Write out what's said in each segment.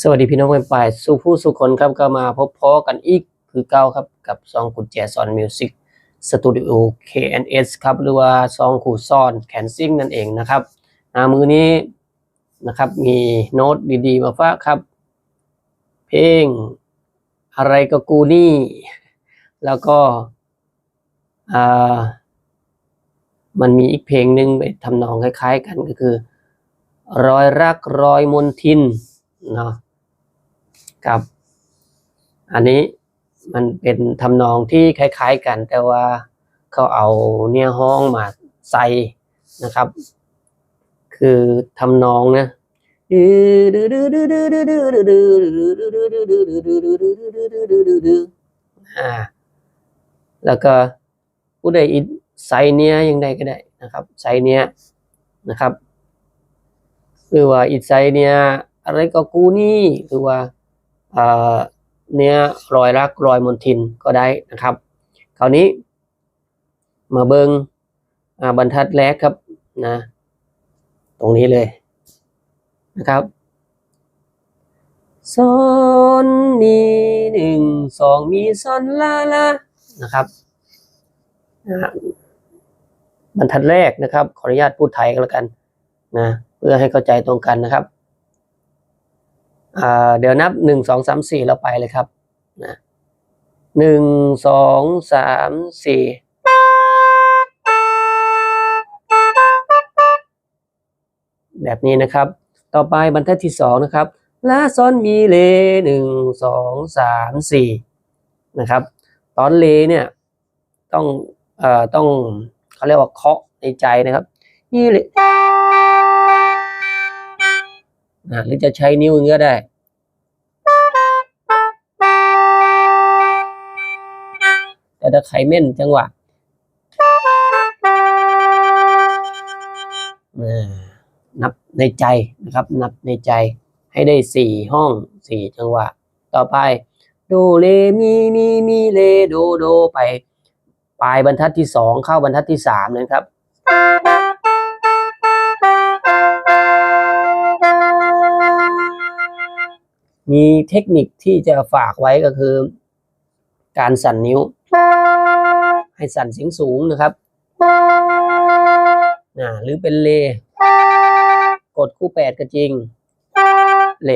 สวัสดีพี่น้องเป็นปลายสู่ผู้สู่คนครับก็มาพบพ้อกันอีกคือเก้าครับกับซองกุญแจซอนมิวสิกสตูดิโอ KNS ครับหรือว่าซองขู่ซ่อนแคนซิ่งนั่นเองนะครับอ่ามือนี้นะครับมีโน้ตดีๆมาฝากครับ เพลงอะไรก็กูนี่ แล้วก็อ่ามันมีอีกเพลงหนึ่งไปทำนองคล้ายๆกันก็คือ รอยรักรอยมนทินเนาะ กับ อันนี้มันเป็นทำนองที่คล้าย ๆกัน แต่ว่าเขาเอาเนี่ยห้องมาใส่นะครับ คือทำนองนะอ่าแล้วก็ผู้ใดอิใส่เนี้ยยังไงก็ได้นะครับใส่เนี้ยนะครับ หรือว่าอิดไซเนี่ยอะไรก็กูนี่หรือว่า เนี่ยรอยรักรอยมนทินก็ได้นะครับ คราวนี้มาเบิงบรรทัดแรกครับนะ ตรงนี้เลยนะครับซอนมีหนึ่งสองมีซอนลาลานะครับนะบรรทัดแรกนะครับ ขออนุญาตพูดไทยก็แล้วกันนะเพื่อให้เข้าใจตรงกันนะครับ เดี๋ยวนับหนึ่งสองสามสี่เราไปเลยครับนะหนึ่งสองสามสี่แบบนี้นะครับ ต่อไปบรรทัดที่สองนะครับลาซอนมีเลหนึ่งสองสามสี่นะครับ ตอนเลเนี่ยต้องเอ่อต้องเขาเรียกว่าเคาะในใจนะครับมีเล อ่าหรือจะใช้นิ้วอย่างนี้ก็ได้ แต่ถ้าใครเม่นจังหวะนับในใจนะครับ นับในใจให้ได้สี่ห้องสี่จังหวะ ต่อไปโดเลมีมีมีเลโดโดไป ปลายบรรทัดที่สองเข้าบรรทัดที่สามนะครับ มีเทคนิคที่จะฝากไว้ก็คือ การสั่นนิ้ว ให้สั่นเสียงสูงนะครับอ่าหรือเป็นเล กดคู่แปดก็จริง เล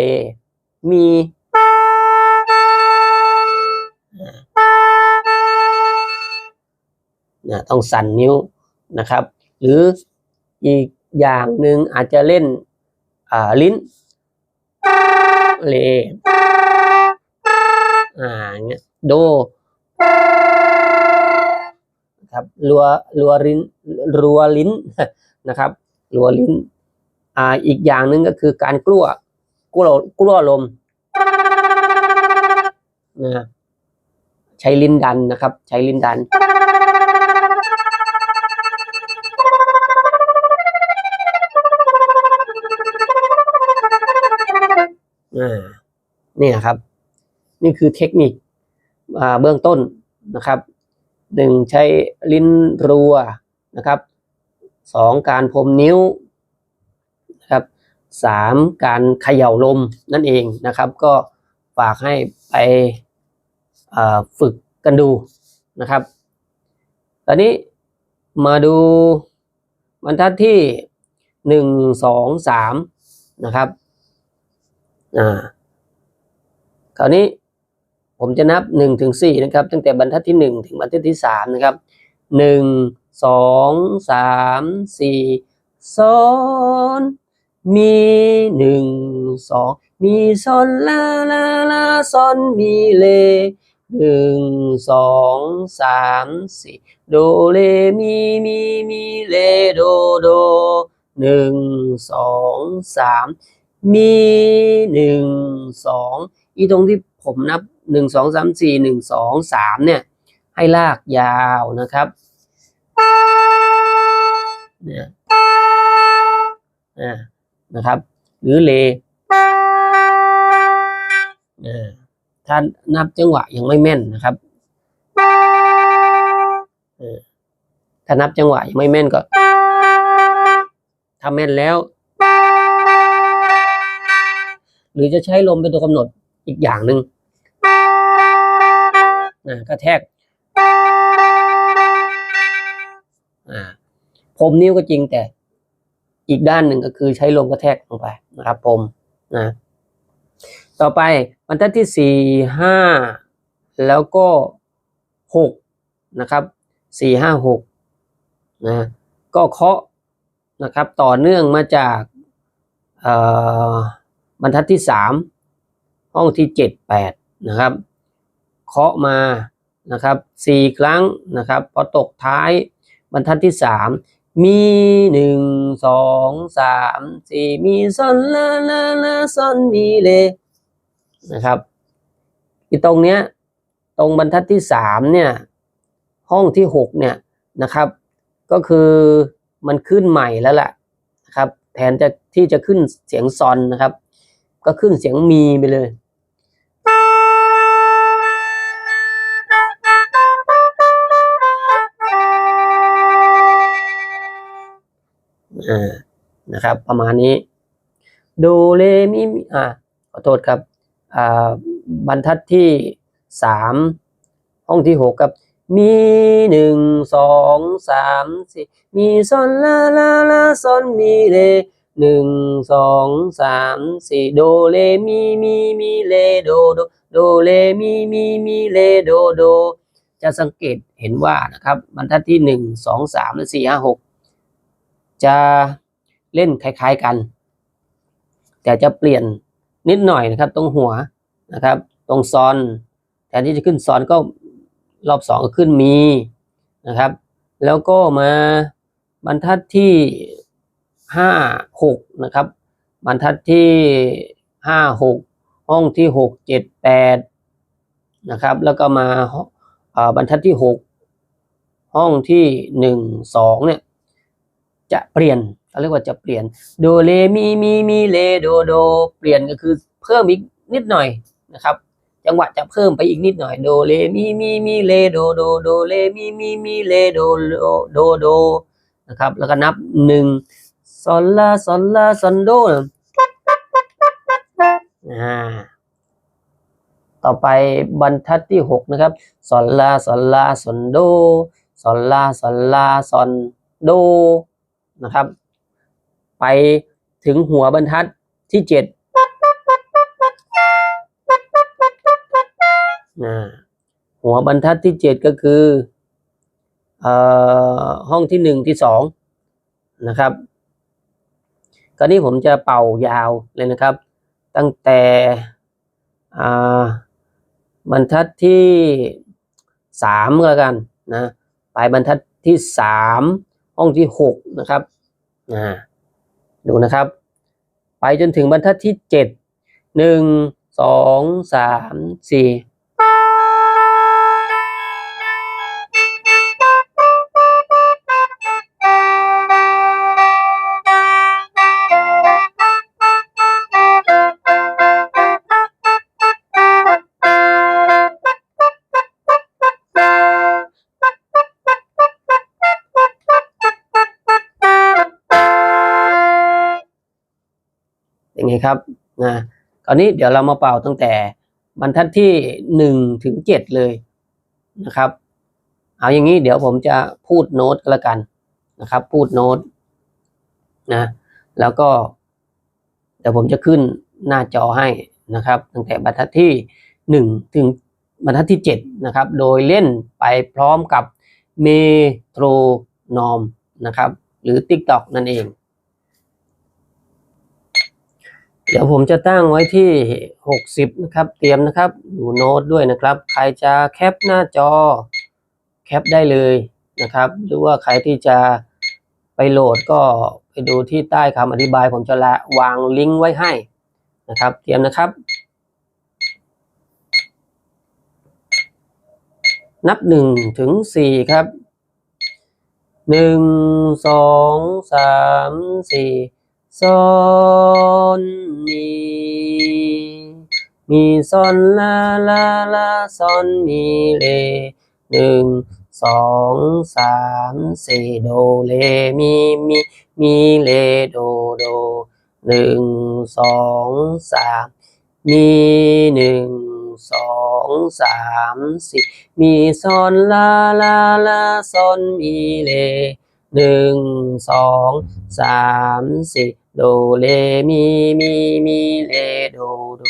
มีนะต้องสั่นนิ้วนะครับ หรืออีกอย่างหนึ่งอาจจะเล่นลิ้น เลอ่าอย่าเงี้ยโดครับรัวรัวลิ้นรัวลิ้นนะครับรัวลิ้น อ่าอีกอย่างหนึ่งก็คือการกลั้วกลัวกลัวลมนะใช้ลิ้นดันนะครับ ใช้ลิ้นดัน อ่าเนี่ยครับ นี่คือเทคนิคเบื้องต้นนะครับหนึ่งใช้ลิ้นรัวนะครับสองการพรมนิ้วนะครับสามการเขย่าลมนั่นเองนะครับ ก็ฝากให้ไปฝึกกันดูนะครับ ตอนนี้มาดูบรรทัดที่หนึ่งสองสามนะครับ อ่าคราวนี้ผมจะนับหนึ่งถึงสี่นะครับ ตั้งแต่บรรทัดที่หนึ่งถึงบรรทัดที่สามนะครับหนึ่งสองสามสี่ซอนมีหนึ่งสองมีซอนลาลาลาซอนมีเลหนึ่งสองสามสี่โดเลมีมีมีเลโดโดหนึ่งสองสาม มีหนึ่งสองอีตรงที่ผมนับหนึ่งสองสามสี่หนึ่งสองสามเนี่ย ให้ลากยาวนะครับเนี่ยนะครับ หรือเลอ่ถ้านับจังหวะยังไม่แม่นนะครับเออถ้านับจังหวะยังไม่แม่นก็ถ้าแม่นแล้ว หรือจะใช้ลมเป็นตัวกำหนดอีกอย่างหนึ่งนะกระแทกอ่าพรมนิ้วก็จริงแต่อีกด้านหนึ่งก็คือใช้ลมกระแทกลงไปนะครับพรมนะต่อไปบรรทัดที่สี่ห้าแล้วก็หกนะครับสี่ห้าหกนะก็เคาะนะครับต่อเนื่องมาจากเอ่อ บรรทัดที่สามห้องที่เจ็ดแปดนะครับเคาะมานะครับสี่ครั้งนะครับพอตกท้ายบรรทัดที่สามมีหนึ่งสองสามสี่มีซอนลาลาลาซอนมีเลนะครับอีตรงเนี้ยตรงบรรทัดที่สามเนี่ยห้องที่หกเนี่ยนะครับ ก็คือมันขึ้นใหม่แล้วแหละนะครับ แทนจะที่จะขึ้นเสียงซอนนะครับ ก็ขึ้นเสียงมีไปเลยอ่านะครับ ประมาณนี้ โดเรมิมิอ่าขอโทษครับอ่าบรรทัดที่สามห้องที่หกครับ มีหนึ่งสองสามสี่มีซอนลาลาลาซอนมีเล หนึ่งสองสามสี่โดเลมีมีมีเลโดโดโดเลมีมีมีเลโดโด จะสังเกตเห็นว่านะครับบรรทัดที่หนึ่งสองสามและสี่ห้าหกจะเล่นคล้ายๆกัน แต่จะเปลี่ยนนิดหน่อยนะครับ ตรงหัวนะครับ ตรงซอนแทนที่จะขึ้นซอนก็รอบสองก็ขึ้นมีนะครับ แล้วก็มาบรรทัดที่ ห้าหกนะครับ บรรทัดที่ห้าหกห้องที่หกเจ็ดแปดนะครับ แล้วก็มาบรรทัดที่หกห้องที่หนึ่งสองเนี่ยจะเปลี่ยนเขาเรียกว่าจะเปลี่ยนโดเลมีมีมีเลโดโด เปลี่ยนก็คือเพิ่มอีกนิดหน่อยนะครับ จังหวะจะเพิ่มไปอีกนิดหน่อยโดเลมีมีมีเลโดโดโดเลมีมีมีเลโดโดโดโดนะครับ แล้วก็นับหนึ่ง ซอลลาซอลลาซอนโดอ่าต่อไปบรรทัดที่หกนะครับซอลลาซอลลาซอนโดซอลลาซอลลาซอนโดนะครับ ไปถึงหัวบรรทัดที่เจ็ดหัวบรรทัดที่เจ็ดก็คือเอ่อห้องที่หนึ่งที่สองนะครับ ตอนนี้ผมจะเป่ายาวเลยนะครับ ตั้งแต่บรรทัดที่3แล้วกันนะปลายบรรทัดที่สามห้องที่หกนะครับดูนะครับ ไปจนถึงบรรทัดที่เจ็ดหนึ่งสองสามสี่ ครับนะคราวนี้เดี๋ยวเรามาเป่าตั้งแต่บรรทัดที่หนึ่งถึงเจ็ดเลยนะครับ เอาอย่างนี้เดี๋ยวผมจะพูดโน้ตก็แล้วกันนะครับ พูดโน้ตนะแล้วก็ เดี๋ยวผมจะขึ้นหน้าจอให้นะครับ ตั้งแต่บรรทัดที่หนึ่งถึงบรรทัดที่เจ็ดนะครับ โดยเล่นไปพร้อมกับเมโทรนอมนะครับ หรือ TikTok นั่นเอง เดี๋ยวผมจะตั้งไว้ที่ 60 นะครับ เตรียมนะครับดูโน้ตด้วยนะครับ ใครจะแคปหน้าจอ แคปได้เลยนะครับ หรือว่าใครที่จะไปโหลดก็ไปดูที่ใต้คำอธิบายผมจะละวางลิงก์ไว้ให้นะครับ เตรียมนะครับ นับหนึ่งถึงสี่ครับหนึ่งสองสามสี่ ซอนมีมีซอนลาลาลาซอนมีเลหนึ่งสองสามสี่โดเลมีมีมีเลโดโดหนึ่งสองสามมีหนึ่งสองสามสี่มีซอนลาลาลาซอนมีเล หนึ่งสองสามสี่โดเลมีมีมีเลโดโด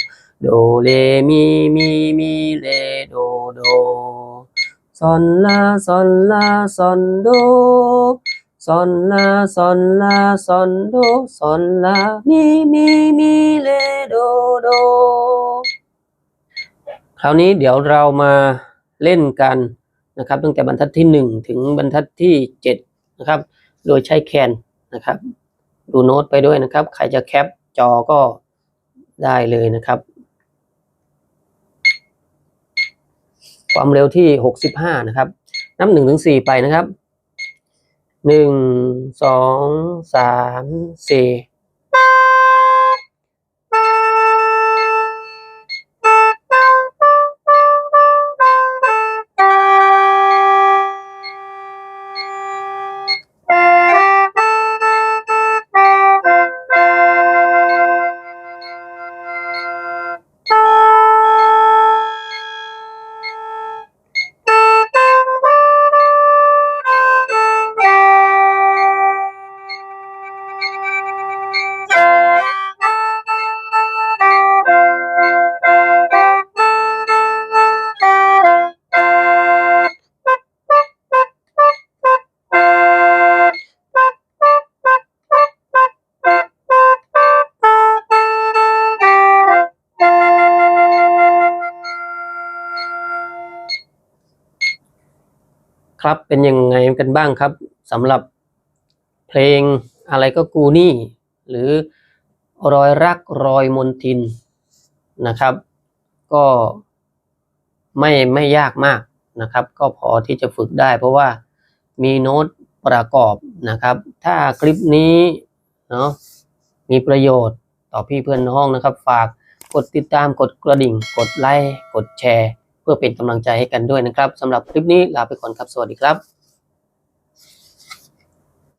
โดเลมีมีมีเลโดโดซอนลาซอนลาซอนโดซอนลาซอนลาซอนโดซอนลามีมีมีเลโดโดคราวนี้เดี๋ยวเรามาเล่นกันนะครับ ตั้งแต่บรรทัดที่หนึ่งถึงบรรทัดที่เจ็ด นะครับ โดยใช้แคนนะครับ ดูโน้ตไปด้วยนะครับ ใครจะแคปจอก็ได้เลยนะครับ ความเร็วที่ 65 นะครับ นับ1ถึง4ไปนะครับ 1 2 3 4 ครับเป็นยังไงกันบ้างครับสำหรับเพลงอะไรก็กูนี่ หรือรอยรักรอยมนทินนะครับ ก็ไม่ไม่ยากมากนะครับ ก็พอที่จะฝึกได้ เพราะว่ามีโน้ตประกอบนะครับ ถ้าคลิปนี้เนาะมีประโยชน์ต่อพี่เพื่อนน้องนะครับ ฝากกดติดตามกดกระดิ่ง กดไลค์กดแชร์ เพื่อเป็นกำลังใจให้กันด้วยนะครับสำหรับคลิปนี้ลาไปก่อนครับสวัสดีครับ